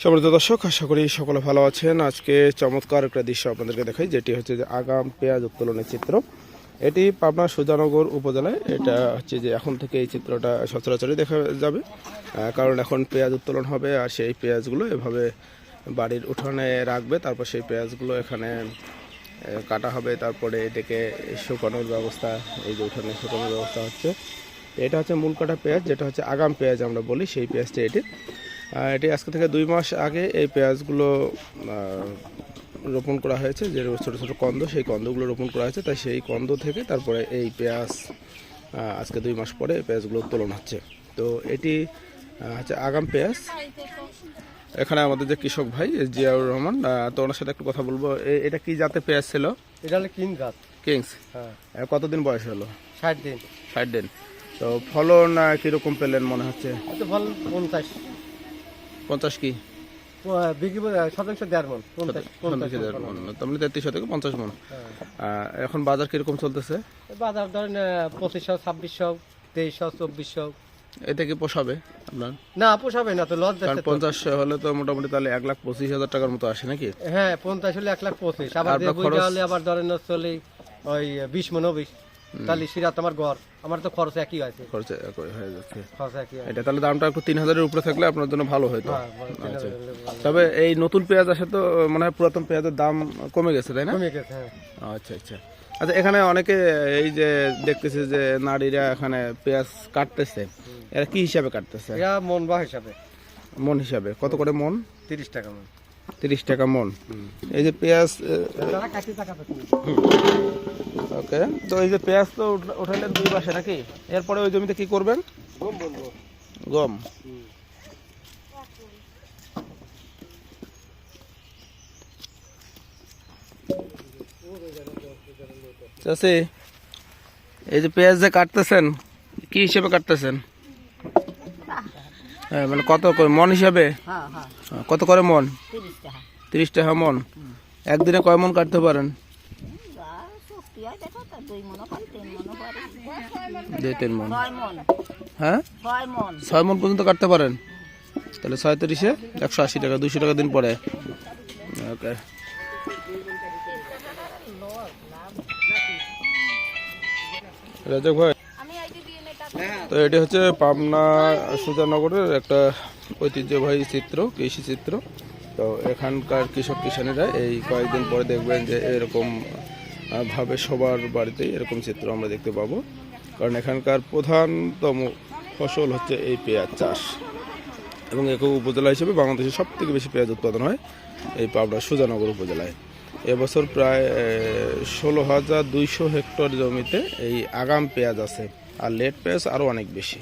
সম্মানিত দর্শক, আশা করি সকলে ভালো আছেন। আজকে চমৎকার একটা দৃশ্য আপনাদেরকে দেখাই, যেটি হচ্ছে যে আগাম পেঁয়াজ উত্তোলনের চিত্র। এটি পাবনা সুজানগর উপজেলায়, এটা হচ্ছে যে এখন থেকে এই চিত্রটা সচরাচরই দেখা যাবে। কারণ এখন পেঁয়াজ উত্তোলন হবে আর সেই পেঁয়াজগুলো এভাবে বাড়ির উঠানে রাখবে, তারপর সেই পেঁয়াজগুলো এখানে কাটা হবে, তারপরে এটাকে শুকানোর ব্যবস্থা, এই যে উঠানে শুকানোর ব্যবস্থা হচ্ছে। এটা হচ্ছে মূল কাটা পেঁয়াজ, যেটা হচ্ছে আগাম পেঁয়াজ আমরা বলি, সেই পেঁয়াজটা এটি এটি আজকে থেকে দুই মাস আগে এই পেঁয়াজগুলো রোপণ করা হয়েছে যে ছোটো ছোটো কন্দ সেই কন্দগুলো রোপণ করা হয়েছে তাই সেই কন্দ থেকে তারপরে এই পেঁয়াজ আজকে দুই মাস পরে এই পেঁয়াজগুলো উত্তোলন হচ্ছে। তো এটি হচ্ছে আগাম পেঁয়াজ। এখানে আমাদের যে কৃষক ভাই জিয়াউর রহমান তো ওনার সাথে একটু কথা বলব। এটা কি জাতের পেঁয়াজ ছিল? এটা হলো কিং কিংস? হ্যাঁ। কতদিন বয়স হলো? ষাট দিন। ষাট দিন। তো ফলন কীরকম পেলেন মনে হচ্ছে? ফল পঞ্চাশ। পঞ্চাশ কি? বিক্রি শতাংশ দেড় মন মন মানে তেত্রিশশো থেকে পঞ্চাশ মন হ্যাঁ। এখন বাজার কীরকম চলতেছে? বাজার ধরেন পঁচিশশো ছাব্বিশশো তেইশশো চব্বিশশো। এটা কি পোষাবে আপনার? না পোষাবে না তো কারণ যাচ্ছে পঞ্চাশ হলে তো মোটামুটি তাহলে এক লাখ পঁচিশ হাজার টাকার মতো আসে নাকি? হ্যাঁ পঞ্চাশ হলে এক লাখ পঁচিশ। আবার আবার ধরেন চলে ওই বিশ মনো বিশ। তাহলে সিরাত আমার ঘর। আমার তো খরচ একই আছে। খরচ একই হয়ে যাচ্ছে। খরচ একই এটা তাহলে দামটা একটু তিন হাজারের উপরে থাকলে আপনার জন্য ভালো হতো। হ্যাঁ, আচ্ছা। ভালো। তবে এই নতুন পেঁয়াজ আসে তো মনে হয় পুরাতন পেঁয়াজের দাম কমে গেছে তাই না? কমে গেছে হ্যাঁ। আচ্ছা আচ্ছা। আচ্ছা এখানে অনেকে এই যে দেখতেছে যে নারীরা এখানে পেঁয়াজ কাটতেছে। এরা কি হিসাবে কাটতেছে? এটা মন বা হিসাবে। মন হিসাবে। কত করে মন? তিরিশ টাকা মন। তিরিশ টাকা মন। এই যে পেঁয়াজ ওকে, তো এই যে পেঁয়াজ তো উঠ- উঠাইলেন দুই মাসে নাকি? এরপরে ওই জমিতে কি করবেন? গম। এই যে পেঁয়াজ যে কাটতেছেন, কি হিসেবে কাটতেছেন? হ্যাঁ মানে কত করে মন হিসাবে? হ্যাঁ হ্যাঁ। হ্যাঁ, কত করে মন? তিরিশ টাকা। মন। একদিনে কয় মন কাটতে পারেন? তিন মনে। হ্যাঁ? ছয় মন। ছয় মন পর্যন্ত কাটতে পারেন? তাহলে ছয় তিরিশে একশো আশি টাকা দুশো টাকা দিন পরে। ওকে। রাজক ভাই। তো এটি হচ্ছে পাবনা সুজানগরের একটা ঐতিহ্যবাহী চিত্র, কৃষি চিত্র। তো এখানকার কৃষক কিষানেরা এই কয়েকদিন পরে দেখবেন যে এরকম ভাবে সবার বাড়িতেই এরকম চিত্র আমরা দেখতে পাবো। কারণ এখানকার প্রধানতম ফসল হচ্ছে এই পেঁয়াজ চাষ। এবং একক উপজেলা হিসেবে বাংলাদেশের সব থেকে বেশি পেঁয়াজ উৎপাদন হয় এই পাবনা সুজানগর উপজেলায়। এবছর প্রায় ষোলো হাজার দুইশো হেক্টর জমিতে এই আগাম পেঁয়াজ আছে। আর লেট পেস আরও অনেক বেশি।